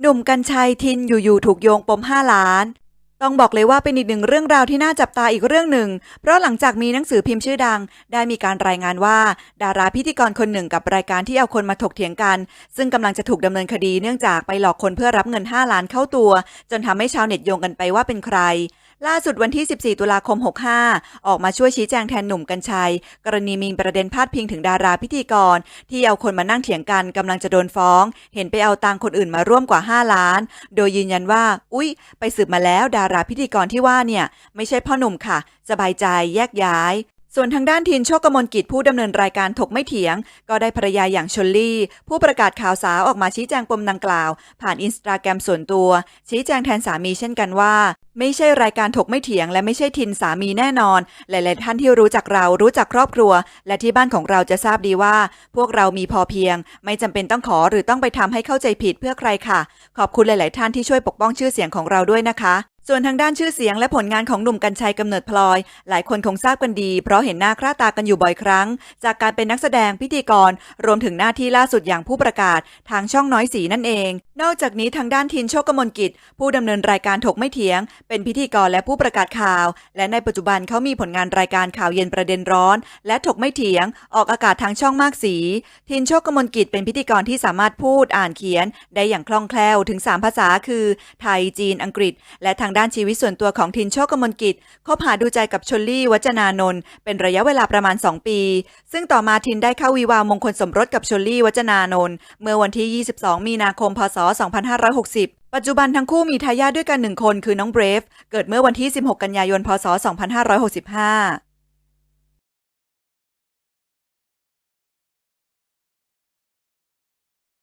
หนุ่มกัญชัยทินอยู่ๆถูกโยงปมห้าล้าน ต้องบอกเลยว่าเป็นอีกหนึ่งเรื่องราวที่น่าจับตาอีกเรื่องหนึ่ง เพราะหลังจากมีหนังสือพิมพ์ชื่อดัง ได้มีการรายงานว่า ดาราพิธีกรคนหนึ่งกับรายการที่เอาคนมาถกเถียงกัน ซึ่งกำลังจะถูกดำเนินคดีเนื่องจากไปหลอกคนเพื่อรับเงิน 5 ล้านเข้าตัว จนทำให้ชาวเน็ตโยงกันไปว่าเป็นใคร ล่าสุดวันที่ 14 ตุลาคม 65 ออกมาช่วยชี้แจงแทนหนุ่มกัญชัย กรณีมีประเด็นพาดพิงถึงดาราพิธีกร ที่เอาคนมานั่งเถียงกันกำลังจะโดนฟ้อง เห็นไปเอาตังคนอื่นมาร่วมกว่า 5 ล้าน โดยยืนยันว่า อุ๊ย ไปสืบมาแล้วดาราพิธีกรที่ว่าเนี่ย ไม่ใช่พ่อหนุ่มค่ะ สบายใจแยกย้าย ส่วนทางด้านทีนโชคกมลกิจผู้ดำเนินรายการถกไม่เถียง ก็ได้ภรรยาอย่างชลลี่ ผู้ประกาศข่าวสาวออกมาชี้แจงปมดังกล่าว ผ่านอินสตาแกรมส่วนตัว ชี้แจงแทนสามีเช่นกันว่า ไม่ใช่รายการถกไม่เถียง และไม่ใช่ทินสามีแน่นอน หลาย ๆ ท่านที่รู้จักเรารู้จักครอบครัว และที่บ้านของเราจะทราบดีว่า พวกเรามีพอเพียง ไม่จำเป็นต้องขอหรือต้องไปทำให้เข้าใจผิดเพื่อใครค่ะ ขอบคุณหลาย ๆ ท่านที่ช่วยปกป้องชื่อเสียงของเราด้วยนะคะ ส่วนทางด้านชื่อเสียงและผลงานของหนุ่มกัญชัยกำเนิดพลอย หลายคนคงทราบกันดี เพราะเห็นหน้าค่าตากันอยู่บ่อยครั้ง จากการเป็นนักแสดงพิธีกร รวมถึงหน้าที่ล่าสุดอย่างผู้ประกาศทางช่องน้อยสีนั่นเอง นอกจากนี้ทางด้านทินโชคกมลกิจ ผู้ดำเนินรายการถกไม่เถียง เป็นพิธีกรและผู้ประกาศข่าว และในปัจจุบันเขามีผลงานรายการข่าวเย็นประเด็นร้อน และถกไม่เถียง ออกอากาศทางช่องมากสี ทินโชคกมลกิจเป็นพิธีกรที่สามารถพูดอ่านเขียน ได้อย่างคล่องแคล่วถึง 3 ภาษาคือ ไทยจีนอังกฤษ และทางด้านชีวิตส่วนตัวของทินโชคกมลกิจคบหาดูใจกับชลลี่วัจนานนท์เป็นระยะเวลาประมาณ 2 ปี ซึ่งต่อมาทินได้เข้าวิวาห์มงคลสมรสกับชลลี่วัจนานนท์เมื่อวันที่ 22 มีนาคมพศ2560 ปัจจุบันทั้งคู่มีทายาทด้วยกันหนึ่งคนคือน้องเบรฟ เกิดเมื่อวันที่ 16 กันยายน พศ 2565